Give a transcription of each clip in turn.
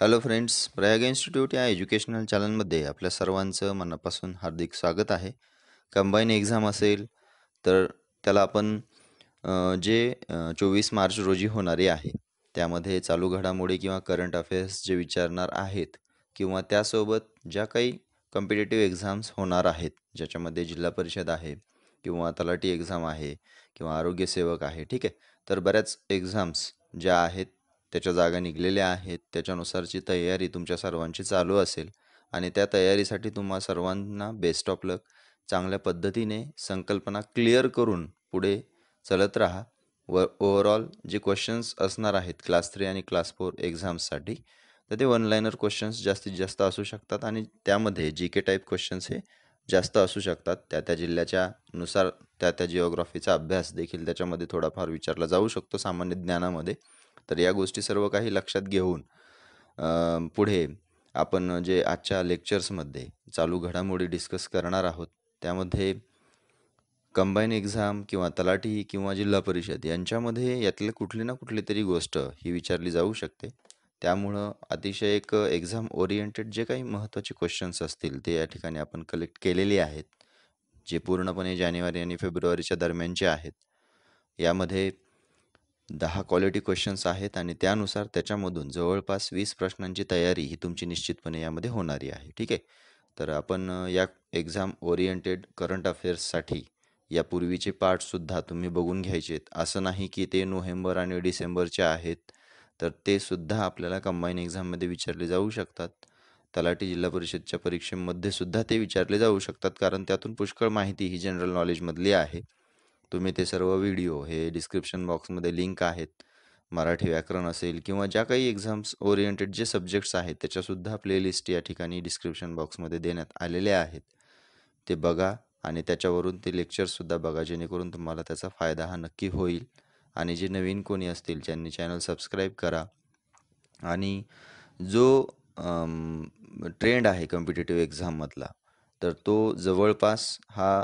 Hello friends Prayag institute या educational चॅनलमध्ये आपल्या सर्वांचं मनापासून हार्दिक स्वागत आहे. कंबाईन एक्झाम असेल तर त्याला आपण जे चोवीस मार्च रोजी होणारी आहे त्यामध्ये चालू घडामोडी किंवा करंट अफेअर्स जे विचारणार आहेत किंवा त्यासोबत ज्या काही कम्पिटेटिव्ह एक्झाम्स होणार आहेत ज्याच्यामध्ये जिल्हा परिषद आहे किंवा तलाठी एक्झाम आहे किंवा आरोग्यसेवक आहे ठीक आहे? तर बऱ्याच एक्झाम्स ज्या आहेत त्याच्या जागा निघलेल्या आहेत. त्याच्यानुसारची तयारी तुमच्या सर्वांची चालू असेल आणि त्या तयारीसाठी तुम्हा सर्वांना बेस्ट ऑफ लक चांगल्या पद्धतीने संकल्पना क्लिअर करून पुढे चलत राहा. व ओव्हरऑल जे क्वेश्चन्स असणार आहेत क्लास थ्री आणि क्लास फोर एक्झाम्ससाठी तर ते वन लाईनर क्वेश्चन्स जास्तीत जास्त असू शकतात आणि त्यामध्ये जी के टाईप क्वेश्चन्स हे जास्त असू शकतात. त्या त्या जिल्ह्याच्या नुसार त्या त्या जिओग्राफीचा अभ्यास देखील त्याच्यामध्ये थोडाफार विचारला जाऊ शकतो सामान्य ज्ञानामध्ये. तर या गोष्टी सर्व काही लक्षात घेऊन पुढे आपण जे आजच्या लेक्चर्समध्ये चालू घडामोडी डिस्कस करणार आहोत त्यामध्ये कंबाईन एक्झाम किंवा तलाठी किंवा जिल्हा परिषद यांच्यामध्ये यातले कुठली ना कुठली तरी गोष्ट ही विचारली जाऊ शकते. त्यामुळं अतिशय एक एक्झाम ओरिएंटेड जे काही महत्त्वाचे क्वेश्चन्स असतील ते या ठिकाणी आपण कलेक्ट केलेले आहेत जे पूर्णपणे जानेवारी आणि फेब्रुवारीच्या दरम्यानचे आहेत. यामध्ये दहा क्वालिटी क्वेश्चन्स आहेत आणि त्यानुसार त्याच्यामधून जवळपास वीस प्रश्नांची तयारी ही तुमची निश्चितपणे यामध्ये होणारी आहे. ठीक आहे? तर आपण या एक्झाम ओरिएंटेड करंट अफेअर्ससाठी यापूर्वीचे पार्टसुद्धा तुम्ही बघून घ्यायचे आहेत असं नाही की ते नोव्हेंबर आणि डिसेंबरचे आहेत तर ते सुद्धा आपल्याला कंबाईन एक्झाममध्ये विचारले जाऊ शकतात. तलाठी जिल्हा परिषदच्या परीक्षेमध्ये सुद्धा ते विचारले जाऊ शकतात कारण त्यातून पुष्कळ माहिती ही जनरल नॉलेजमधली आहे. तुम्ही ते सर्व व्हिडिओ हे डिस्क्रिप्शन बॉक्समध्ये लिंक आहेत. मराठी व्याकरण असेल किंवा ज्या काही एक्झाम्स ओरिएंटेड जे सब्जेक्ट्स आहेत त्याच्यासुद्धा प्लेलिस्ट या ठिकाणी डिस्क्रिप्शन बॉक्समध्ये देण्यात आलेल्या आहेत. ते बघा आणि त्याच्यावरून ते लेक्चरसुद्धा बघा जेणेकरून तुम्हाला त्याचा फायदा हा नक्की होईल. आणि जे नवीन कोणी असतील त्यांनी चॅनल सबस्क्राईब करा. आणि जो ट्रेंड आहे कॉम्पिटेटिव्ह एक्झाममधला तर तो जवळपास हा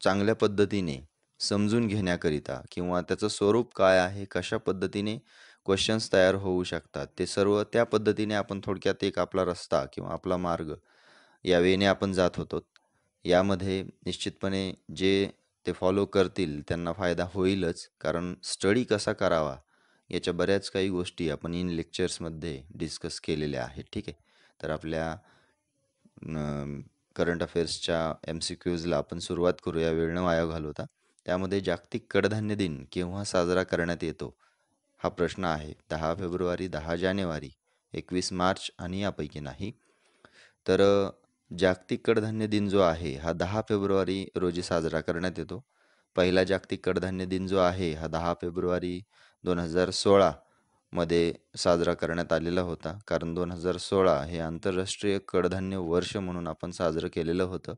चांगल्या पद्धतीने समजून घेण्याकरिता किंवा त्याचं स्वरूप काय आहे कशा पद्धतीने क्वेश्चन्स तयार होऊ शकतात ते सर्व त्या पद्धतीने आपण थोडक्यात एक आपला रस्ता किंवा आपला मार्ग या वेने आपण जात होतो. यामध्ये निश्चितपणे जे ते फॉलो करतील त्यांना फायदा होईलच कारण स्टडी कसा करावा याच्या बऱ्याच काही गोष्टी आपण इन लेक्चर्समध्ये डिस्कस केलेल्या आहेत ठीक आहे? तर आपल्या करंट अफेअर्सच्या एम सी क्यूजला आपण सुरुवात करूया. वेळ न वाया घालवता. त्यामध्ये जागतिक कडधान्य दिन केव्हा साजरा करण्यात येतो? हा प्रश्न आहे. दहा फेब्रुवारी दहा जानेवारी एकवीस मार्च आणि यापैकी नाही. तर जागतिक कडधान्य दिन जो आहे हा दहा फेब्रुवारी रोजी साजरा करण्यात येतो. पहिला जागतिक कडधान्य दिन जो आहे हा दहा फेब्रुवारी दोन हजार सोळा. मध्ये साजरा करण्यात आलेला होता. कारण दोन हजार सोळा हे आंतरराष्ट्रीय कडधान्य वर्ष म्हणून आपण साजरं केलेलं होतं.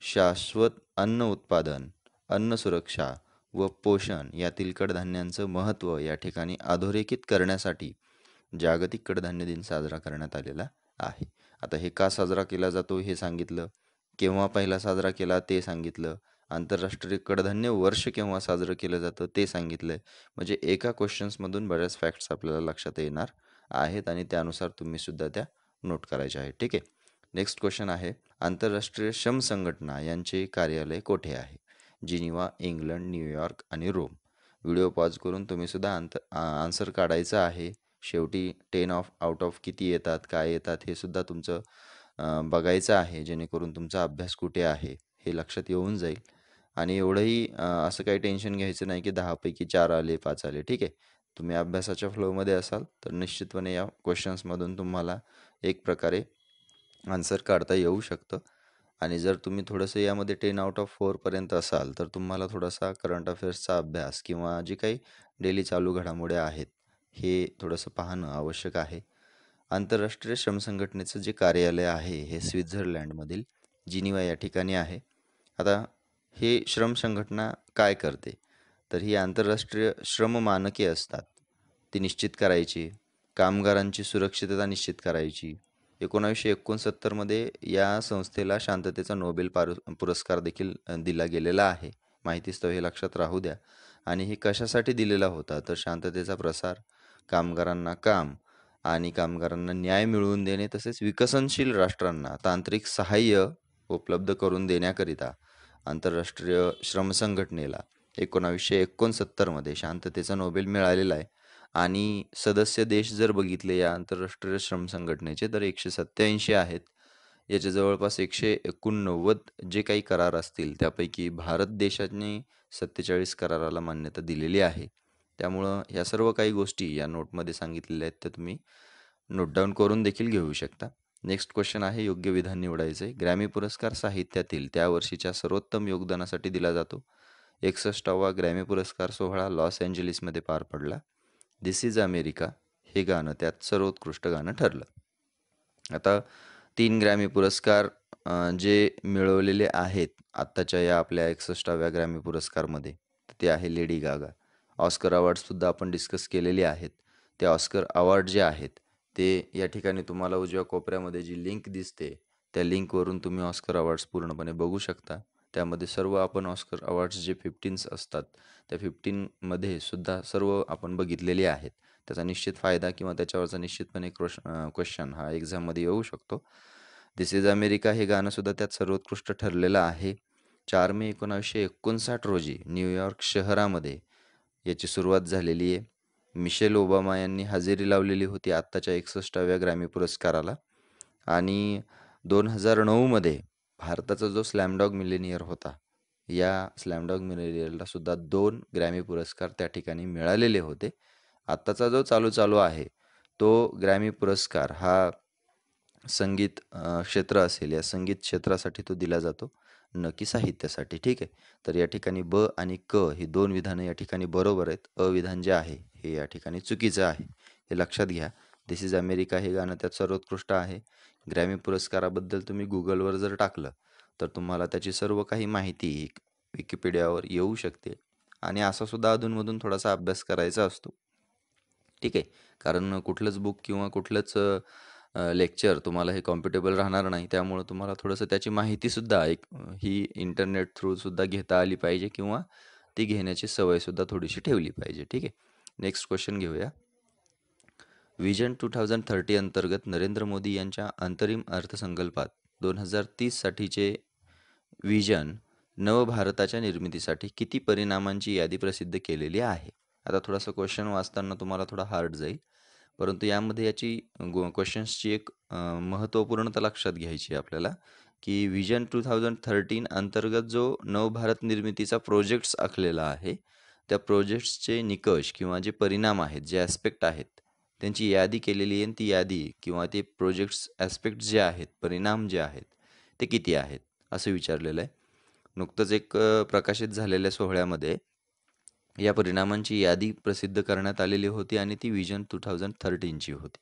शाश्वत अन्न उत्पादन अन्न सुरक्षा व पोषण यातील कडधान्यांचं महत्त्व या ठिकाणी अधोरेखित करण्यासाठी जागतिक कडधान्य दिन साजरा करण्यात आलेला आहे. आता हे का साजरा केला जातो हे सांगितलं? केव्हा पहिला साजरा केला ते सांगितलं? आंतरराष्ट्रीय कडधान्य वर्ष केव्हा साजरं केलं जातं ते सांगितलं आहे म्हणजे एका क्वेश्चन्समधून बऱ्याच फॅक्ट्स आपल्याला लक्षात येणार आहेत आणि त्यानुसार तुम्ही सुद्धा त्या नोट करायच्या आहेत. ठीक आहे? नेक्स्ट क्वेश्चन आहे आंतरराष्ट्रीय श्रम संघटना यांचे कार्यालय कोठे आहे? जिनिवा इंग्लंड न्यूयॉर्क आणि रोम. व्हिडिओ पॉज करून तुम्हीसुद्धा आंत आन्सर काढायचं आहे. शेवटी टेन ऑफ आउट ऑफ किती येतात काय येतात हे सुद्धा तुमचं बघायचं आहे. जेणेकरून तुमचा अभ्यास कुठे आहे हे लक्षात येऊन जाईल. आणि एवढंही असं काही टेन्शन घ्यायचं नाही की दहापैकी चार आले पाच आले. ठीक आहे. तुम्ही अभ्यासाच्या फ्लोमध्ये असाल तर निश्चितपणे या क्वेश्चन्समधून तुम्हाला एक प्रकारे आन्सर काढता येऊ शकतं. आणि जर तुम्ही थोडंसं यामध्ये टेन आउट ऑफ फोरपर्यंत असाल तर तुम्हाला थोडासा करंट अफेअर्सचा अभ्यास किंवा जी काही डेली चालू घडामोड्या आहेत हे थोडंसं पाहणं आवश्यक आहे. आंतरराष्ट्रीय श्रम संघटनेचं जे कार्यालय आहे हे स्वित्झर्लंडमधील जिनिवा या ठिकाणी आहे. आता हे श्रम संघटना काय करते? तर ही आंतरराष्ट्रीय श्रम मानके असतात. ती निश्चित करायची. कामगारांची सुरक्षितता निश्चित करायची. एकोणावीसशे एकोणसत्तरमध्ये या संस्थेला शांततेचा नोबेल पारु पुरस्कार देखील दिला गेलेला आहे. माहितीस्तव हे लक्षात राहू द्या. आणि हे कशासाठी दिलेला होता? तर शांततेचा प्रसार कामगारांना काम आणि कामगारांना न्याय मिळवून देणे तसेच विकसनशील राष्ट्रांना तांत्रिक सहाय्य उपलब्ध करून देण्याकरिता आंतरराष्ट्रीय श्रम संघटनेला एकोणावीसशे एकोणसत्तरमध्ये शांततेचा नोबेल मिळालेला आहे. आणि सदस्य देश जर बघितले या आंतरराष्ट्रीय श्रम संघटनेचे तर एकशे सत्याऐंशी आहेत. याच्या जवळपास एकशे एकोणनव्वद जे काही करार असतील त्यापैकी भारत देशाने सत्तेचाळीस कराराला मान्यता दिलेली आहे. त्यामुळं ह्या सर्व काही गोष्टी या नोटमध्ये सांगितलेल्या आहेत त्या तुम्ही नोट डाऊन करून देखील घेऊ शकता. नेक्स्ट क्वेश्चन आहे योग्य विधान निवडायचं. आहे ग्रॅमी पुरस्कार साहित्यातील त्या वर्षीच्या सर्वोत्तम योगदानासाठी दिला जातो. एकसष्टावा ग्रॅमी पुरस्कार सोहळा लॉस एंजलिसमध्ये पार पडला. दिस इज अमेरिका हे गाणं त्यात सर्वोत्कृष्ट गाणं ठरलं. आता तीन ग्रॅमी पुरस्कार जे मिळवलेले आहेत आत्ताच्या या आपल्या एकसष्टाव्या ग्रॅमी पुरस्कारमध्ये ते आहे लेडी गागा ऑस्कर अवॉर्डसुद्धा आपण डिस्कस केलेले आहेत. ते ऑस्कर अवॉर्ड जे आहेत ते या ठिकाणी तुम्हाला उजव्या कोपऱ्यामध्ये जी लिंक दिसते त्या लिंकवरून तुम्ही ऑस्कर अवॉर्ड्स पूर्णपणे बघू शकता. त्यामध्ये सर्व आपण ऑस्कर अवॉर्ड्स जे फिफ्टीन्स असतात त्या फिफ्टीनमध्ये सुद्धा सर्व आपण बघितलेले आहेत. त्याचा निश्चित फायदा किंवा त्याच्यावरचा निश्चितपणे क्रोश क्वेश्चन हा एक्झाममध्ये येऊ शकतो. दिस इज अमेरिका हे गाणंसुद्धा त्यात सर्वोत्कृष्ट ठरलेलं आहे. चार मे एकोणावीसशे एकोणसाठ रोजी न्यूयॉर्क शहरामध्ये याची सुरुवात झालेली आहे. मिशेल ओबामा यांनी हजेरी लावलेली होती आत्ताच्या एकसष्टाव्या ग्रॅमी पुरस्काराला. आणि दोन हजार नऊमध्ये भारताचा जो स्लॅमडॉग मिलेनियर होता या स्लॅमडॉग मिलेनियरला सुद्धा दोन ग्रॅमी पुरस्कार त्या ठिकाणी मिळालेले होते. आत्ताचा जो चालू चालू आहे तो ग्रॅमी पुरस्कार हा संगीत क्षेत्र असेल या संगीत क्षेत्रासाठी तो दिला जातो. न की साहित्यासाठी ठीक आहे? तर या ठिकाणी ब आणि क ही दोन विधानं या ठिकाणी बरोबर आहेत. अविधान जे आहे हे या ठिकाणी चुकीचं आहे. हे लक्षात घ्या. दिस इज अमेरिका हे गाणं त्यात सर्वोत्कृष्ट आहे. ग्रॅमी पुरस्काराबद्दल तुम्ही गुगलवर जर टाकलं तर तुम्हाला त्याची सर्व काही माहिती विकिपीडियावर येऊ शकते. आणि असा सुद्धा अधूनमधून थोडासा अभ्यास करायचा असतो. ठीक आहे. कारण कुठलंच बुक किंवा कुठलंच लेक्चर तुम्हाला हे कॉम्पिटेबल राहणार नाही. त्यामुळं तुम्हाला थोडंसं त्याची माहितीसुद्धा एक ही इंटरनेट थ्रूसुद्धा घेता आली पाहिजे किंवा ती घेण्याची सवयसुद्धा थोडीशी ठेवली पाहिजे. ठीक आहे. नेक्स्ट क्वेश्चन घेऊया. विजन टू थाउजंड थर्टी अंतर्गत नरेंद्र मोदी यांच्या अंतरिम अर्थसंकल्पात दोन हजार तीससाठीचे विजन नवभारताच्या निर्मितीसाठी किती परिणामांची यादी प्रसिद्ध केलेली आहे? आता थोडासा क्वेश्चन वाचताना तुम्हाला थोडा हार्ड जाईल. परंतु यामध्ये याची गो क्वेश्चन्सची एक महत्त्वपूर्णता लक्षात घ्यायची आहे आपल्याला की विजन टू थाउजंड थर्टीन अंतर्गत जो नवभारत निर्मितीचा प्रोजेक्ट्स आखलेला आहे त्या प्रोजेक्ट्सचे निकष किंवा जे परिणाम आहेत जे ॲस्पेक्ट आहेत त्यांची यादी केलेली आहे आणि ती यादी किंवा ते प्रोजेक्ट्स ॲस्पेक्ट जे आहेत परिणाम जे आहेत ते किती आहेत असं विचारलेलं आहे. नुकतंच एक प्रकाशित झालेल्या सोहळ्यामध्ये या परिणामांची यादी प्रसिद्ध करण्यात आलेली होती आणि ती विजन टू थाउजंड थर्टीनची होती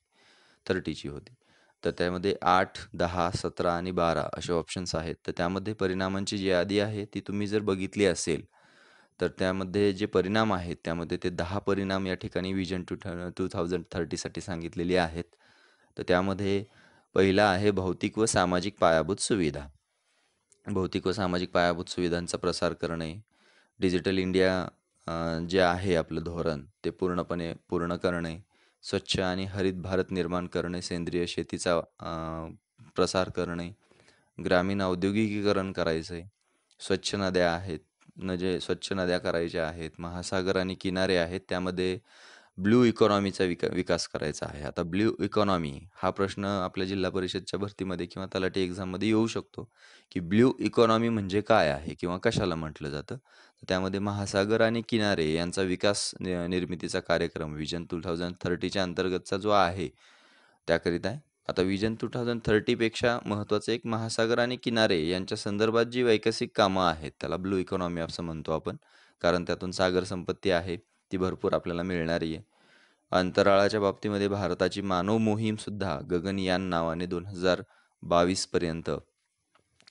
थर्टीची होती. तर त्यामध्ये आठ दहा सतरा आणि बारा असे ऑप्शन्स आहेत. तर त्यामध्ये परिणामांची जी यादी आहे ती तुम्ही जर बघितली असेल तर त्यामध्ये जे परिणाम आहेत त्यामध्ये ते दहा परिणाम या ठिकाणी विजन टू टू थाउजंड थर्टीसाठी सांगितलेली आहेत. तर त्यामध्ये पहिला आहे भौतिक व सामाजिक पायाभूत सुविधा. भौतिक व सामाजिक पायाभूत सुविधांचा प्रसार करणे डिजिटल इंडिया जे आहे आपलं धोरण ते पूर्णपणे पूर्ण करणे स्वच्छ आणि हरित भारत निर्माण करणे सेंद्रिय शेतीचा प्रसार करणे ग्रामीण औद्योगिकीकरण करायचं आहे स्वच्छ नद्या आहेत न जे स्वच्छ नद्या करायच्या आहेत महासागर आणि किनारे आहेत त्यामध्ये ब्ल्यू इकॉनॉमीचा विका विकास करायचा आहे. आता ब्ल्यू इकॉनॉमी हा प्रश्न आपल्या जिल्हा परिषदच्या भरतीमध्ये किंवा तलाठी एक्झाममध्ये येऊ शकतो. की ब्ल्यू इकॉनॉमी म्हणजे काय आहे किंवा कशाला म्हटलं जातं? तर त्यामध्ये महासागर आणि किनारे यांचा विकास निर्मितीचा कार्यक्रम विजन टू थाउजंड थर्टीच्या अंतर्गतचा जो आहे त्याकरिता आहे आता विजन टू थाउजंड थर्टीपेक्षा महत्त्वाचं एक महासागर आणि किनारे यांच्या संदर्भात जी वैकसिक कामं आहेत त्याला ब्लू इकॉनॉमी असं म्हणतो आपण. कारण त्यातून सागर संपत्ती आहे ती भरपूर आपल्याला मिळणारी आहे. अंतराळाच्या बाबतीमध्ये भारताची मानव मोहीमसुद्धा गगनयान नावाने दोन हजार बावीसपर्यंत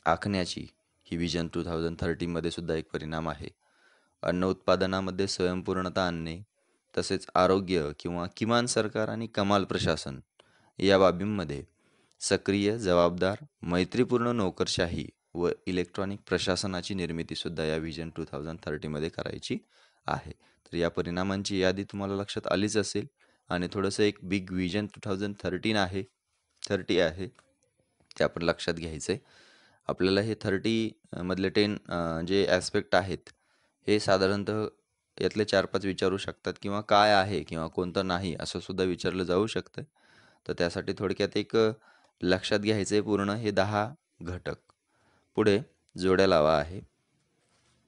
आखण्याची ही विजन टू थाउजंड थर्टीमध्ये सुद्धा एक परिणाम आहे. अन्न उत्पादनामध्ये स्वयंपूर्णता आणणे तसेच आरोग्य किंवा किमान सरकार आणि कमाल प्रशासन या बाबींमध्ये सक्रिय जबाबदार मैत्रीपूर्ण नोकरशाही व इलेक्ट्रॉनिक प्रशासनाची निर्मितीसुद्धा या व्हिजन टू थाउजंड थर्टीमध्ये करायची आहे. तर या परिणामांची यादी तुम्हाला लक्षात आलीच असेल. आणि थोडंसं एक big vision two thousand thirteen आहे थर्टी आहे ते आपण लक्षात घ्यायचं आहे आपल्याला हे थर्टी मधले टेन जे ॲस्पेक्ट आहेत हे साधारणतः यातले चार पाच विचारू शकतात किंवा काय आहे किंवा कोणतं नाही असं सुद्धा विचारलं जाऊ शकतं. तर त्यासाठी थोडक्यात एक लक्षात घ्यायचं आहे पूर्ण हे दहा घटक. पुढे जोड्या लावा आहे.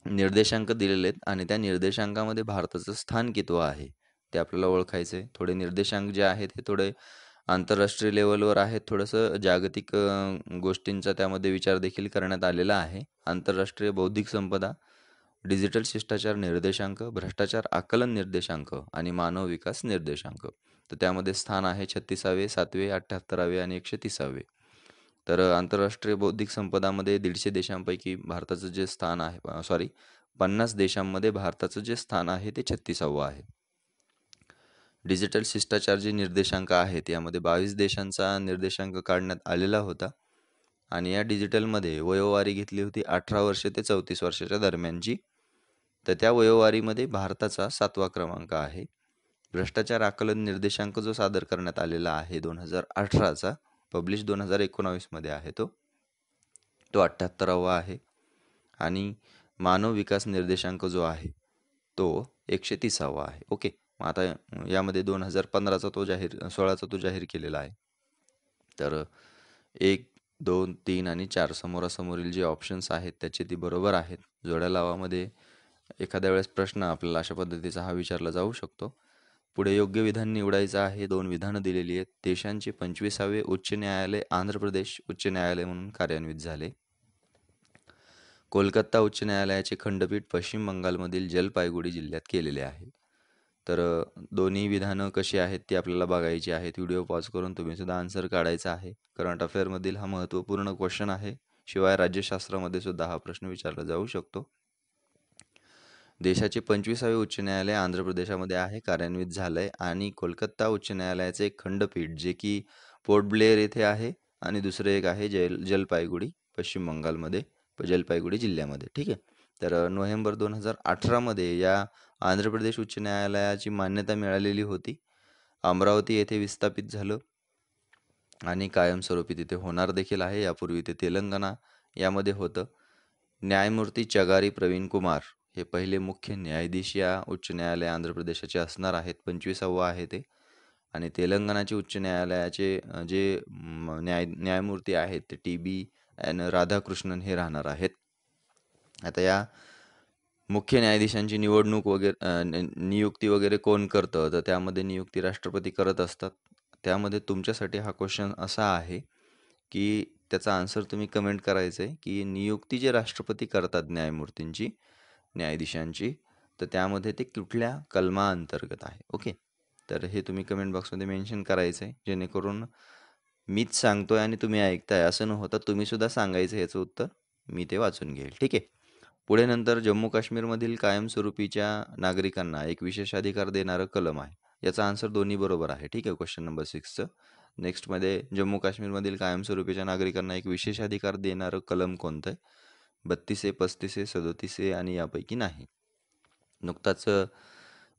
निर्देशांक दिलेले आहेत आणि त्या निर्देशांकामध्ये भारताचं स्थान कितवं आहे. ते आपल्याला ओळखायचं आहे थोडे निर्देशांक जे आहेत हे थोडे आंतरराष्ट्रीय लेवलवर आहेत. थोडंसं जागतिक गोष्टींचा त्यामध्ये विचार देखील करण्यात आलेला आहे. आंतरराष्ट्रीय बौद्धिक संपदा डिजिटल शिष्टाचार निर्देशांक भ्रष्टाचार आकलन निर्देशांक आणि मानव विकास निर्देशांक. तर त्यामध्ये स्थान आहे छत्तीसावे सातवे अठ्ठ्याहत्तरावे आणि एकशे तीसावे तर आंतरराष्ट्रीय बौद्धिक संपदामध्ये दीडशे देशांपैकी भारताचं जे स्थान आहे सॉरी पन्नास देशांमध्ये भारताचं जे स्थान आहे ते छत्तीसावं आहे. डिजिटल शिष्टाचार जे निर्देशांक आहेत यामध्ये बावीस देशांचा निर्देशांक काढण्यात आलेला होता. आणि या डिजिटलमध्ये वयोवारी घेतली होती अठरा वर्ष ते चौतीस वर्षाच्या दरम्यानची. तर त्या वयोवारीमध्ये भारताचा सातवा क्रमांक आहे. भ्रष्टाचार आकलन निर्देशांक जो सादर करण्यात आलेला आहे दोन हजार अठराचा पब्लिश दोन हजार एकोणावीसमध्ये आहे तो. तो अठ्ठ्याहत्तरावा आहे. आणि मानव विकास निर्देशांक जो आहे तो एकशे तिसावा आहे. ओके मग आता यामध्ये दोन हजार पंधराचा तो जाहीर सोळाचा तो जाहीर केलेला आहे. तर एक दोन तीन आणि चार समोरासमोरील जे ऑप्शन्स आहेत त्याचे ती बरोबर आहेत. जोड्या लावामध्ये एखाद्या वेळेस प्रश्न आपल्याला अशा पद्धतीचा हा विचारला जाऊ शकतो. पुढे योग्य विधान निवडायचं आहे दोन विधानं दिलेली आहेत. देशांचे पंचवीसावे उच्च न्यायालय आंध्र प्रदेश उच्च न्यायालय म्हणून कार्यान्वित झाले. कोलकाता उच्च न्यायालयाचे खंडपीठ पश्चिम बंगालमधील जलपायगुडी जिल्ह्यात केलेले आहे. तर दोन्ही विधानं कशी आहेत ती आपल्याला बघायची आहेत. व्हिडिओ पॉज करून तुम्ही सुद्धा आन्सर काढायचा आहे. करंट अफेअरमधील हा महत्त्वपूर्ण क्वेश्चन आहे. शिवाय राज्यशास्त्रामध्ये सुद्धा हा प्रश्न विचारला जाऊ शकतो. देशाचे पंचवीसावे उच्च न्यायालय आंध्र प्रदेशामध्ये आहे कार्यान्वित झालं आहे आणि कोलकाता उच्च न्यायालयाचे एक खंडपीठ जे की पोर्ट ब्लेअर येथे आहे आणि दुसरं एक आहे जल जलपायगुडी पश्चिम बंगालमध्ये प- जलपायगुडी जिल्ह्यामध्ये. ठीक आहे? तर नोव्हेंबर दोन हजार अठरामध्ये या आंध्र प्रदेश उच्च न्यायालयाची मान्यता मिळालेली होती. अमरावती येथे विस्थापित झालं आणि कायमस्वरूपी तिथे होणार देखील आहे. यापूर्वी ते तेलंगणा यामध्ये होतं. न्यायमूर्ती चगारी प्रवीण कुमार हे पहिले मुख्य न्यायाधीश या उच्च न्यायालय आंध्र प्रदेशाचे असणार आहेत. पंचवीसावं आहे ते. आणि तेलंगणाचे उच्च न्यायालयाचे जे न्याय न्यायमूर्ती आहेत ते टी बी एन राधाकृष्णन हे राहणार आहेत. आता या मुख्य न्यायाधीशांची निवडणूक वगैरे नियुक्ती वगैरे कोण करतं? तर त्यामध्ये नियुक्ती राष्ट्रपती करत असतात. त्यामध्ये तुमच्यासाठी हा क्वेश्चन असा आहे की त्याचा आन्सर तुम्ही कमेंट करायचं आहे की नियुक्ती जे राष्ट्रपती करतात न्यायमूर्तींची न्यायाधीशांची तर त्यामध्ये ते कुठल्या कलमाअंतर्गत आहे? ओके? तर हे तुम्ही कमेंट बॉक्समध्ये मेन्शन करायचं आहे जेणेकरून मीच सांगतोय आणि तुम्ही ऐकताय. असं न होता तुम्हीसुद्धा सांगायचं याचं उत्तर मी ते वाचून घेईल. ठीक आहे? पुढे नंतर जम्मू काश्मीरमधील कायमस्वरूपीच्या नागरिकांना एक विशेष अधिकार देणारं कलम आहे. याचा आन्सर दोन्ही बरोबर आहे. ठीक आहे? क्वेश्चन नंबर सिक्सचं नेक्स्टमध्ये जम्मू काश्मीरमधील कायमस्वरूपीच्या नागरिकांना एक विशेष अधिकार देणारं कलम कोणतं आहे? बत्तीसे पस्तीसे सदोतीसे आणि यापैकी नाही. नुकताच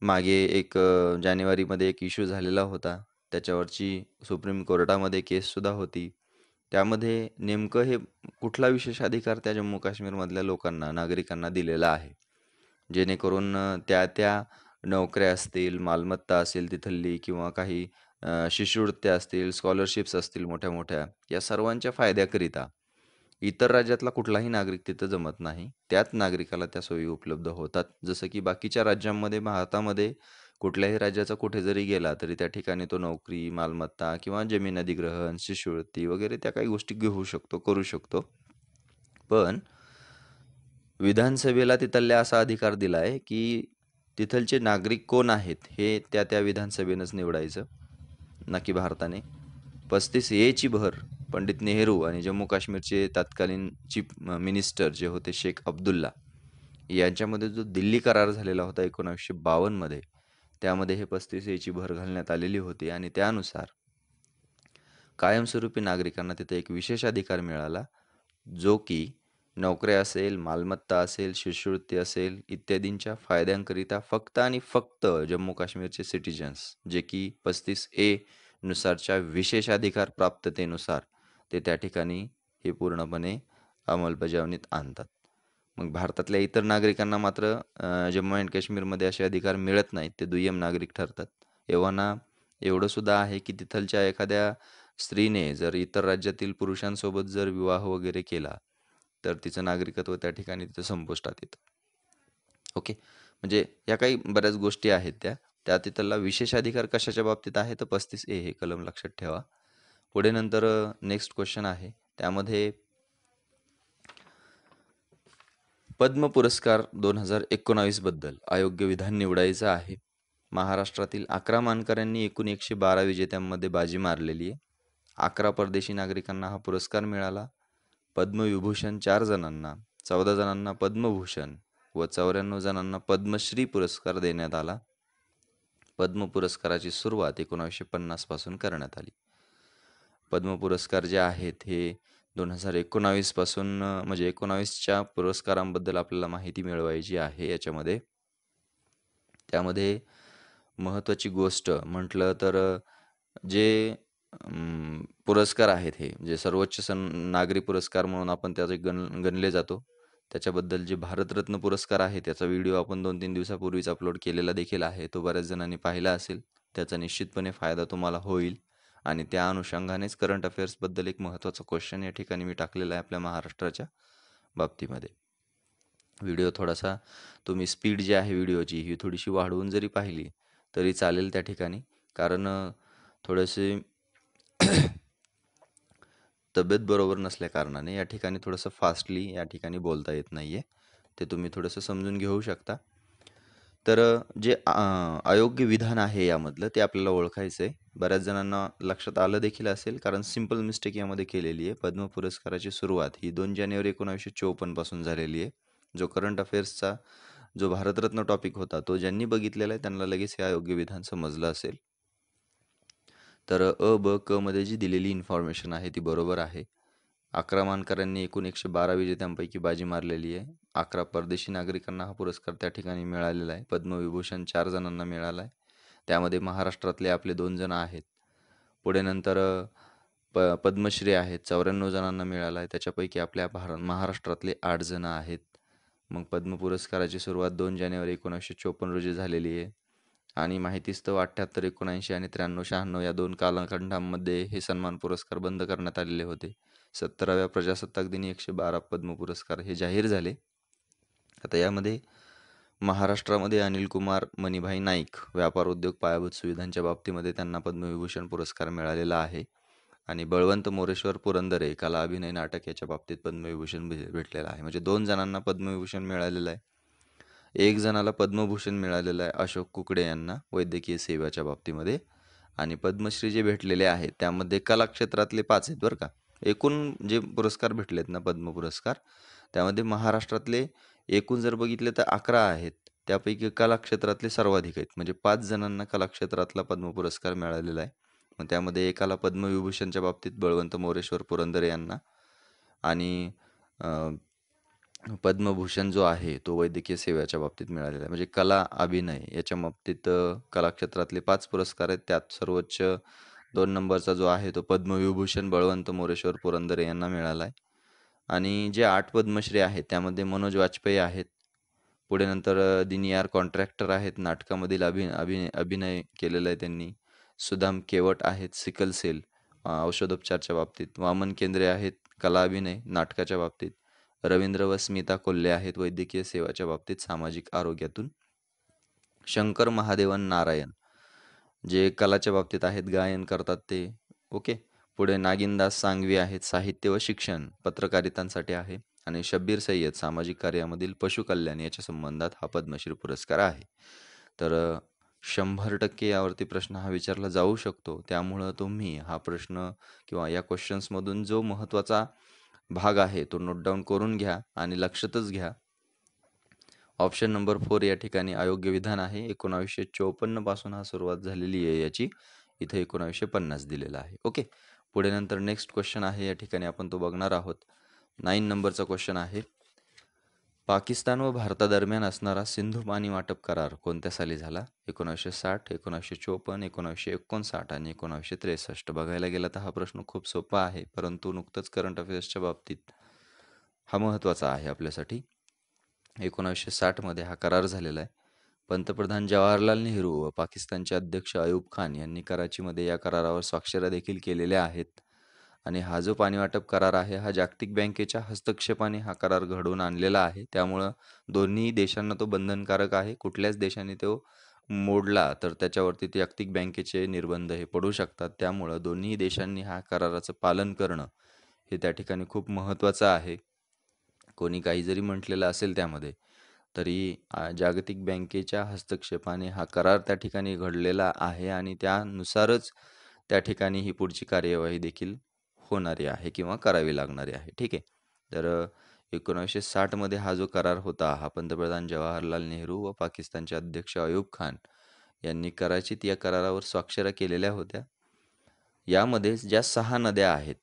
मागे एक जानेवारीमध्ये एक इश्यू झालेला होता. त्याच्यावरची सुप्रीम कोर्टामध्ये केससुद्धा होती. त्यामध्ये नेमकं हे कुठला विशेष अधिकार त्या जम्मू काश्मीरमधल्या लोकांना नागरिकांना दिलेला आहे? जेणेकरून त्या त्या नोकऱ्या असतील मालमत्ता असेल तिथली किंवा काही शिष्यवृत्त्या असतील स्कॉलरशिप्स असतील मोठ्या मोठ्या या सर्वांच्या फायद्याकरिता इतर राज्यातला कुठलाही नागरिक तिथं जमत नाही. त्याच नागरिकाला त्या सोयी उपलब्ध होतात. जसं की बाकीच्या राज्यांमध्ये भारतामध्ये कुठल्याही राज्याचा कुठे जरी गेला तरी त्या ठिकाणी तो नोकरी मालमत्ता किंवा जमीन अधिग्रहण शिष्यवृत्ती वगैरे त्या काही गोष्टी घेऊ शकतो करू शकतो. पण विधानसभेला तिथल्या असा अधिकार दिला आहे की तिथलचे नागरिक कोण आहेत हे त्या त्या विधानसभेनंच निवडायचं. ना की भारताने. पस्तीस एची भर. पंडित नेहरू आणि जम्मू काश्मीरचे तत्कालीन चीफ मिनिस्टर जे होते शेख अब्दुल्ला यांच्यामध्ये जो दिल्ली करार झालेला होता एकोणावीसशे बावन्नमध्ये त्यामध्ये हे पस्तीस एची भर घालण्यात आलेली होती आणि त्यानुसार कायमस्वरूपी नागरिकांना तिथे एक विशेष अधिकार मिळाला जो की नोकऱ्या असेल, मालमत्ता असेल, शिष्यवृत्ती असेल इत्यादींच्या फायद्यांकरिता फक्त आणि फक्त जम्मू काश्मीरचे सिटिझन्स जे की पस्तीस ए नुसारच्या विशेषाधिकार प्राप्ततेनुसार ते त्या ठिकाणी हे पूर्णपणे अंमलबजावणीत आणतात. मग भारतातल्या इतर नागरिकांना मात्र जम्मू अँड काश्मीरमध्ये असे अधिकार मिळत नाहीत. ते दुय्यम नागरिक ठरतात. एव्हाना एवढंसुद्धा आहे की तिथलच्या एखाद्या स्त्रीने जर इतर राज्यातील पुरुषांसोबत जर विवाह वगैरे केला, तर तिचं नागरिकत्व त्या ठिकाणी तिथं संपुष्टात येतं. ओके. म्हणजे या काही बऱ्याच गोष्टी आहेत त्या. त्या तिथला विशेषाधिकार कशाच्या बाबतीत आहे तर 35 ए हे कलम लक्षात ठेवा. पुढे नंतर नेक्स्ट क्वेश्चन आहे. त्यामध्ये पद्म पुरस्कार 2019 बद्दल अयोग्य विधान निवडायचं आहे. महाराष्ट्रातील 11 मानकऱ्यांनी एकूण 112 विजेत्यांमध्ये बाजी मारलेली आहे. 11 परदेशी नागरिकांना हा पुरस्कार मिळाला. पद्मविभूषण चार जणांना, 14 जणांना पद्मभूषण व 94 जणांना पद्मश्री पुरस्कार देण्यात आला. पद्म पुरस्काराची सुरुवात एकोणावीसशे पन्नासपासून करण्यात आली. पद्म पुरस्कार जे आहेत हे दोन हजार एकोणावीसपासून म्हणजे 19च्या पुरस्कारांबद्दल आपल्याला माहिती मिळवायची आहे याच्यामध्ये. त्यामध्ये महत्त्वाची गोष्ट म्हटलं तर जे पुरस्कार आहेत हे जे सर्वोच्च सन नागरी पुरस्कार म्हणून आपण त्याचे गण गणले जातो. त्याच्याबद्दल जे भारतरत्न पुरस्कार आहे त्याचा व्हिडिओ आपण 2-3 दिवसापूर्वीच अपलोड केलेला देखील आहे. तो बऱ्याच जणांनी पाहिला असेल. त्याचा निश्चितपणे फायदा तुम्हाला होईल आणि त्या अनुषंगानेच करंट अफेअर्सबद्दल एक महत्त्वाचा क्वेश्चन या ठिकाणी मी टाकलेला आहे आपल्या महाराष्ट्राच्या बाबतीमध्ये. व्हिडिओ थोडासा तुम्ही स्पीड जी आहे व्हिडिओची ही थोडीशी वाढवून जरी पाहिली तरी चालेल त्या ठिकाणी. कारण थोडेसे तब्येत बरोबर नसल्याकारणाने या ठिकाणी थोडंसं फास्टली या ठिकाणी बोलता येत नाही आहे. ते तुम्ही थोडंसं समजून घेऊ शकता. तर जे अयोग्य विधान आहे यामधलं ते आपल्याला ओळखायचं आहे. बऱ्याच जणांना लक्षात आलं देखील असेल कारण सिंपल मिस्टेक यामध्ये केलेली आहे. पद्म पुरस्काराची सुरुवात ही दोन जानेवारी एकोणावीसशे चोपन्नपासून झालेली आहे. जो करंट अफेअर्सचा जो भारतरत्न टॉपिक होता तो ज्यांनी बघितलेला आहे त्यांना लगेच हे अयोग्य विधान समजलं असेल. तर अ, ब, क मध्ये जी दिलेली इन्फॉर्मेशन आहे ती बरोबर आहे. 11 मानकऱ्यांनी एकूण 112 विजेत्यांपैकी बाजी मारलेली आहे. 11 परदेशी नागरिकांना हा पुरस्कार त्या ठिकाणी मिळालेला आहे. पद्मविभूषण चार जणांना मिळाला आहे. त्यामध्ये महाराष्ट्रातले आपले दोन जण आहेत. पुढे नंतर प पद्मश्री आहेत 94 जणांना मिळाला आहे. त्याच्यापैकी आपल्या भार महाराष्ट्रातले आठ जणं आहेत. मग पद्म पुरस्काराची सुरुवात दोन जानेवारी 1954 रोजी झालेली आहे. आणि माहितीस्तव 78, 79 आणि 93-96 या दोन कालखंडांमध्ये हे सन्मान पुरस्कार बंद करण्यात आलेले होते. 17व्या प्रजासत्ताक दिनी 112 पद्म पुरस्कार हे जाहीर झाले. आता यामध्ये महाराष्ट्रामध्ये अनिल कुमार मणिभाई नाईक व्यापार, उद्योग, पायाभूत सुविधांच्या बाबतीमध्ये त्यांना पद्मविभूषण पुरस्कार मिळालेला आहे. आणि बळवंत मोरेश्वर पुरंदरे कला, अभिनय, नाटक याच्या बाबतीत पद्मविभूषण भे भेटलेला आहे. म्हणजे दोन जणांना पद्मविभूषण मिळालेलं आहे. एक जणाला पद्मभूषण मिळालेलं आहे अशोक कुकडे यांना वैद्यकीय सेवेच्या बाबतीमध्ये आणि पद्मश्री जे भेटलेले आहेत त्यामध्ये कला क्षेत्रातले 5 आहेत बरं का. एकूण जे पुरस्कार भेटलेत ना पद्म पुरस्कार त्यामध्ये महाराष्ट्रातले एकूण जर बघितले तर 11 आहेत. त्यापैकी कला क्षेत्रातले सर्वाधिक आहेत. म्हणजे पाच जणांना कला क्षेत्रातला पद्म पुरस्कार मिळालेला आहे. मग त्यामध्ये एकाला पद्मविभूषणच्या बाबतीत बळवंत मोरेश्वर पुरंदरे यांना आणि पद्मभूषण जो आहे तो वैद्यकीय सेवेच्या बाबतीत मिळालेला आहे. म्हणजे कला, अभिनय याच्या बाबतीत अ, कला क्षेत्रातले 5 पुरस्कार आहेत. त्यात सर्वोच्च दोन नंबरचा जो आहे तो पद्मविभूषण बळवंत मोरेश्वर पुरंदरे यांना मिळाला आहे. आणि जे आठ पद्मश्री आहेत त्यामध्ये मनोज वाजपेयी आहेत. पुढे नंतर अ, दिनयार कॉन्ट्रॅक्टर आहेत. नाटकामधील अभि अभिनय अभिनय केलेला आहे त्यांनी. सुदाम केवट आहेत सिकल सेल अ, औषधोपचारच्या बाबतीत. वामन केंद्रे आहेत कला, अभिनय, नाटकाच्या बाबतीत. रवींद्र व स्मिता कोल्हे आहेत वैद्यकीय सेवाच्या बाबतीत सामाजिक आरोग्यातून. शंकर महादेवन नारायण जे कलाच्या बाबतीत आहेत गायन करतात ते. ओके. पुढे नागिनदास सांगवी आहेत साहित्य व शिक्षण, पत्रकारितांसाठी आहे आणि शब्बीर सय्यद सामाजिक कार्यामधील पशुकल्याण याच्या संबंधात हा पद्मश्री पुरस्कार आहे. तर शंभर टक्के यावरती प्रश्न हा विचारला जाऊ शकतो. त्यामुळं तुम्ही हा प्रश्न किंवा या क्वेश्चन्समधून जो महत्त्वाचा भाग आहे तो नोट डाऊन करून घ्या आणि लक्षातच घ्या. ऑप्शन नंबर फोर या ठिकाणी अयोग्य विधान आहे. 1954 पासून हा सुरुवात झालेली आहे याची. इथे 1950 दिलेला आहे. ओके. पुढे नंतर नेक्स्ट क्वेश्चन आहे या ठिकाणी आपण तो बघणार आहोत. नाईन नंबरचा क्वेश्चन आहे पाकिस्तान व भारतादरम्यान असणारा सिंधू पाणी वाटप करार कोणत्या साली झाला? एकोणावीसशे साठ एकोणावीसशे चोपन्न एकोणावीसशे एकोणसाठ आणि एकोणावीसशे त्रेसष्ट? बघायला गेला तर हा प्रश्न खूप सोपा आहे परंतु नुकतंच करंट अफेअर्सच्या बाबतीत हा महत्त्वाचा आहे आपल्यासाठी. एकोणावीसशे साठमध्ये हा करार झालेला आहे. पंतप्रधान जवाहरलाल नेहरू व पाकिस्तानचे अध्यक्ष अयूब खान यांनी कराचीमध्ये या करारावर स्वाक्षऱ्या देखील केलेल्या आहेत. आणि हा जो पाणी वाटप करार आहे हा जागतिक बँकेच्या हस्तक्षेपाने हा करार घडवून आणलेला आहे. त्यामुळं दोन्ही देशांना तो बंधनकारक आहे. कुठल्याच देशाने तो मोडला तर त्याच्यावरती जागतिक बँकेचे निर्बंध हे पडू शकतात. त्यामुळं दोन्ही देशांनी हा कराराचं पालन करणं हे त्या ठिकाणी खूप महत्त्वाचं आहे. कोणी काही जरी म्हटलेलं असेल त्यामध्ये तरी जागतिक बँकेच्या हस्तक्षेपाने हा करार त्या ठिकाणी घडलेला आहे आणि त्यानुसारच त्या ठिकाणी ही पुढची कार्यवाही देखील होणारी आहे किंवा करावी लागणारी आहे. ठीक आहे? तर एकोणीसशे साठमध्ये हा जो करार होता हा पंतप्रधान जवाहरलाल नेहरू व पाकिस्तानचे अध्यक्ष अयूब खान यांनी कराचीत या करारावर स्वाक्षऱ्या केलेल्या होत्या. यामध्ये ज्या सहा नद्या आहेत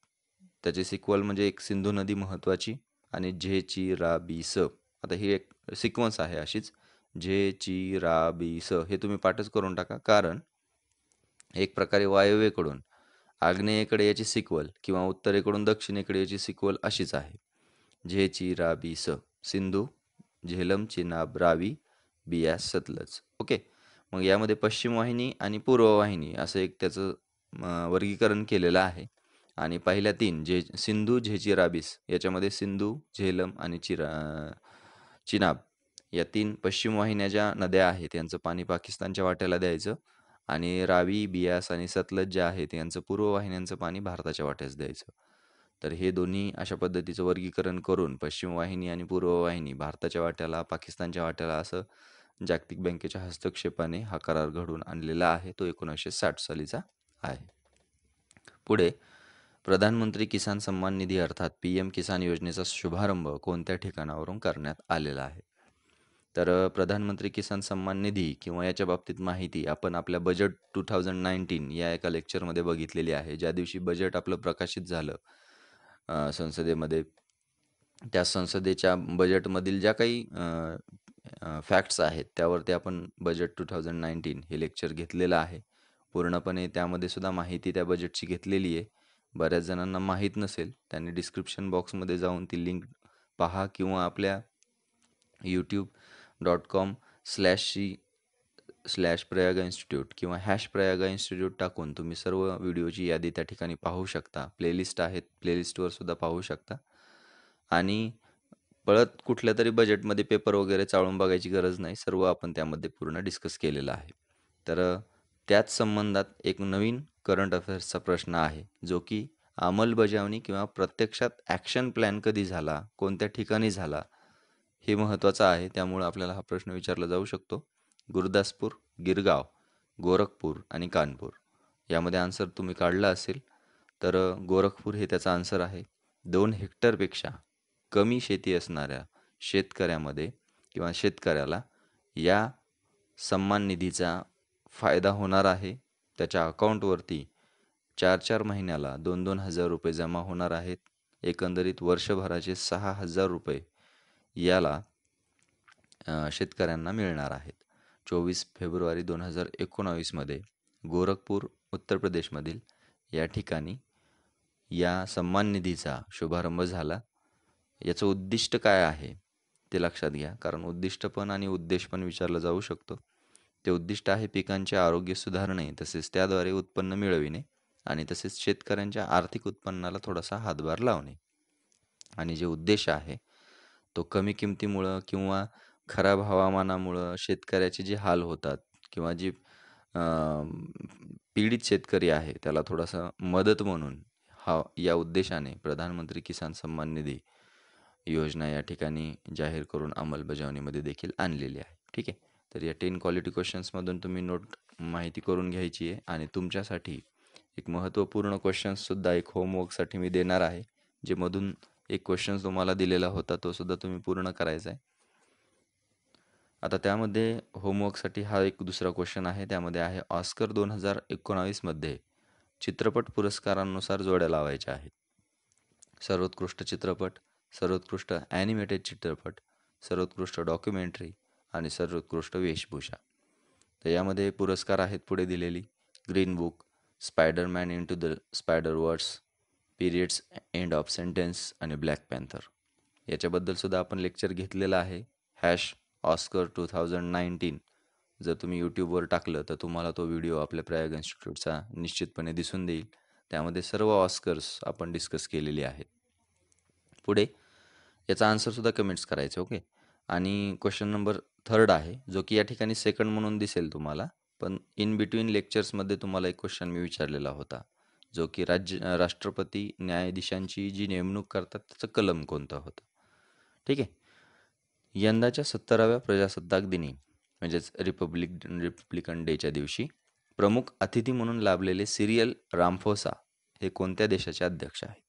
त्याचे सिक्वल म्हणजे एक सिंधू नदी महत्त्वाची आणि झे ची रा बी स. आता ही एक सिक्वन्स आहे अशीच. झे ची रा बी स हे तुम्ही पाठच करून टाका. कारण एक प्रकारे वायव्येकडून आग्नेयेकडे याची सिक्वल किंवा उत्तरेकडून दक्षिणेकडे याची सिक्वल अशीच आहे. झेची राबी स सिंधू झेलम चिनाब रावी बिया सतलज. ओके? मग यामध्ये पश्चिम वाहिनी आणि पूर्व वाहिनी असं एक त्याचं वर्गीकरण केलेलं आहे. आणि पहिल्या तीन जे सिंधू झेची राबिस याच्यामध्ये सिंधू झेलम आणि चिरा चिनाब या तीन पश्चिम वाहिन्या ज्या नद्या आहेत यांचं पाणी पाकिस्तानच्या वाट्याला द्यायचं. आणि रावी बियास आणि सतलज जे आहेत यांचं पूर्व वाहिन्यांचं पाणी भारताच्या वाट्यास द्यायचं. तर हे दोन्ही अशा पद्धतीचं वर्गीकरण करून पश्चिम वाहिनी आणि पूर्व वाहिनी भारताच्या वाट्याला पाकिस्तानच्या वाट्याला असं जागतिक बँकेच्या हस्तक्षेपाने हा करार घडून आणलेला आहे. तो एकोणीसशे साठ सालीचा आहे. पुढे प्रधानमंत्री किसान सन्मान निधी अर्थात पी एम किसान योजनेचा शुभारंभ कोणत्या ठिकाणावरून करण्यात आलेला आहे? तर प्रधानमंत्री किसान सन्मान निधी किंवा याच्या बाबतीत माहिती आपण आपल्या बजेट टू थाउजंड नाईन्टीन या एका लेक्चरमध्ये बघितलेली आहे. ज्या दिवशी बजेट आपलं प्रकाशित झालं संसदेमध्ये त्या संसदेच्या बजेटमधील ज्या काही फॅक्ट्स आहेत त्यावरती आपण बजेट टू थाउजंड नाईन्टीन हे लेक्चर घेतलेलं आहे. पूर्णपणे त्यामध्ये सुद्धा माहिती त्या बजेटची घेतलेली आहे. बऱ्याच जणांना माहीत नसेल त्यांनी डिस्क्रिप्शन बॉक्समध्ये जाऊन ती लिंक पहा किंवा आपल्या यूट्यूब डॉट कॉम स्लॅशची स्लॅश प्रयागा इन्स्टिट्यूट किंवा हॅश प्रयागा इन्स्टिट्यूट टाकून तुम्ही सर्व व्हिडिओची यादी त्या ठिकाणी पाहू शकता. प्लेलिस्ट आहेत प्लेलिस्टवर सुद्धा पाहू शकता. आणि पळत कुठल्या तरी बजेटमध्ये पेपर वगैरे चाळून बघायची गरज नाही. सर्व आपण त्यामध्ये पूर्ण डिस्कस केलेलं आहे. तर त्याच संबंधात एक नवीन करंट अफेअर्सचा प्रश्न आहे जो की अंमलबजावणी किंवा प्रत्यक्षात ॲक्शन प्लॅन कधी झाला कोणत्या ठिकाणी झाला हे महत्त्वाचं आहे त्यामुळं आपल्याला हा प्रश्न विचारला जाऊ शकतो. गुरुदासपूर गिरगाव गोरखपूर आणि कानपूर. यामध्ये आन्सर तुम्ही काढला असेल तर गोरखपूर हे त्याचा आन्सर आहे. दोन हेक्टरपेक्षा कमी शेती असणाऱ्या शेतकऱ्यामध्ये किंवा शेतकऱ्याला या सन्मान निधीचा फायदा होणार आहे. त्याच्या अकाउंटवरती चार चार महिन्याला दोन दोन हजार रुपये जमा होणार आहेत. एकंदरीत वर्षभराचे सहा हजार रुपये याला शेतकऱ्यांना मिळणार आहेत. चोवीस फेब्रुवारी दोन हजार एकोणावीसमध्ये गोरखपूर उत्तर प्रदेशमधील या ठिकाणी या सन्मान निधीचा शुभारंभ झाला. याचं उद्दिष्ट काय आहे ते लक्षात घ्या. कारण उद्दिष्ट पण आणि उद्देश पण विचारला जाऊ शकतो. ते उद्दिष्ट आहे पिकांचे आरोग्य सुधारणे तसेच त्याद्वारे उत्पन्न मिळविणे आणि तसेच शेतकऱ्यांच्या आर्थिक उत्पन्नाला थोडासा हातभार लावणे. आणि जे उद्देश आहे तो कमी किमतीमुळं किंवा खराब हवामानामुळं शेतकऱ्याचे जे हाल होतात किंवा जी पीडित शेतकरी आहे त्याला थोडासा मदत म्हणून हा या उद्देशाने प्रधानमंत्री किसान सन्मान निधी योजना या ठिकाणी जाहीर करून अंमलबजावणीमध्ये देखील आणलेली आहे. ठीक आहे? तर या टेन क्वालिटी क्वेश्चन्समधून तुम्ही नोट माहिती करून घ्यायची आहे आणि तुमच्यासाठी एक महत्त्वपूर्ण क्वेश्चन्ससुद्धा एक होमवर्कसाठी मी देणार आहे जे मधून एक क्वेश्चन्स तुम्हाला दिलेला होता तो सुद्धा तुम्ही पूर्ण करायचा आहे. आता त्यामध्ये होमवर्कसाठी हा एक दुसरा क्वेश्चन आहे त्यामध्ये आहे ऑस्कर दोन हजार एकोणावीसमध्ये चित्रपट पुरस्कारांनुसार जोड्या लावायच्या आहेत. सर्वोत्कृष्ट चित्रपट सर्वोत्कृष्ट ॲनिमेटेड चित्रपट सर्वोत्कृष्ट डॉक्युमेंटरी आणि सर्वोत्कृष्ट वेशभूषा. तर यामध्ये पुरस्कार आहेत पुढे दिलेली. Green book spiderman into the spider words periods end of sentence आणि ब्लॅक पॅन्थर याच्याबद्दलसुद्धा आपण लेक्चर घेतलेलं आहे. Hash Oscar two thousand nineteen जर तुम्ही यूट्यूबवर टाकलं तर तुम्हाला तो व्हिडिओ आपल्या प्रयाग इन्स्टिट्यूटचा निश्चितपणे दिसून देईल. त्यामध्ये सर्व ऑस्कर्स आपण डिस्कस केलेली आहेत. पुढे याचा आन्सरसुद्धा कमेंट्स करायचे ओके आणि क्वेश्चन नंबर थर्ड आहे जो की या ठिकाणी सेकंड म्हणून दिसेल तुम्हाला पण इन बिटवीन लेक्चर्समध्ये तुम्हाला एक क्वेश्चन मी विचारलेला होता. जो की राज्य राष्ट्रपती न्यायाधीशांची जी नेमणूक करतात त्याचं कलम कोणतं होतं? ठीक आहे? यंदाच्या सत्तराव्या प्रजासत्ताक दिनी म्हणजेच रिपब्लिक रिपब्लिकन डेच्या दिवशी प्रमुख अतिथी म्हणून लाभलेले सिरियल रामफोसा हे कोणत्या देशाचे अध्यक्ष आहेत?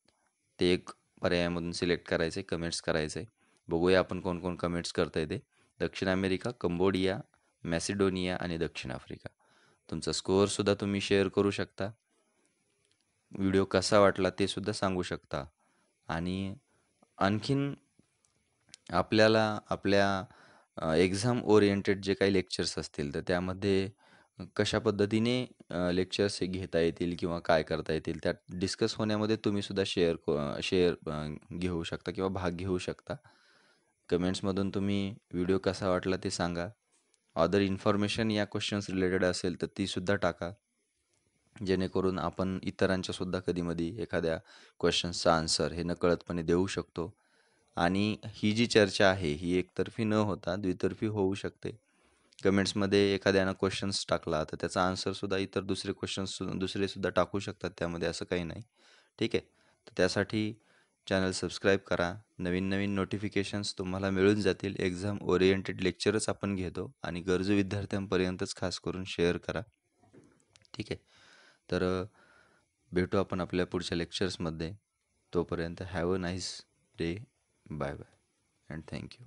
ते एक पर्यायामधून सिलेक्ट करायचे कमेंट्स करायचे बघूया आपण कोण कोण कमेंट्स करता येते दक्षिण अमेरिका कंबोडिया मॅसिडोनिया आणि दक्षिण आफ्रिका. तुमचा स्कोअरसुद्धा तुम्ही शेअर करू शकता. व्हिडिओ कसा वाटला ते सुद्धा सांगू शकता. आणि आणखीन आपल्याला आपल्या एक्झाम ओरिएंटेड जे काही लेक्चर्स असतील तर त्यामध्ये कशा पद्धतीने लेक्चर्स हे घेता येतील किंवा काय करता येतील त्यात डिस्कस होण्यामध्ये तुम्हीसुद्धा शेअर शेअर घेऊ शकता किंवा भाग घेऊ शकता. कमेंट्समधून तुम्ही व्हिडिओ कसा वाटला ते सांगा. अदर इन्फॉर्मेशन या क्वेश्चन्स रिलेटेड असेल तर तीसुद्धा टाका. जेणेकरून आपण इतरांच्यासुद्धा कधीमधी एखाद्या क्वेश्चन्सचा आन्सर हे नकळतपणे देऊ शकतो. आणि ही जी चर्चा आहे ही एकतर्फी न होता द्वितर्फी होऊ शकते. कमेंट्समध्ये एखाद्यानं क्वेश्चन्स टाकला तर त्याचा आन्सरसुद्धा इतर दुसरे क्वेश्चन्स दुसरेसुद्धा टाकू शकतात त्यामध्ये असं काही नाही. ठीक आहे? तर त्यासाठी चॅनल सबस्क्राईब करा. नवीन नवीन नोटिफिकेशन्स तुम्हाला मिळून जातील. एक्झाम ओरिएंटेड लेक्चरच आपण घेतो. आणि गरजू विद्यार्थ्यांपर्यंतच खास करून शेअर करा. ठीक आहे? तर भेटू आपण आपल्या पुढच्या लेक्चर्समध्ये तोपर्यंत have a nice day bye bye and thank you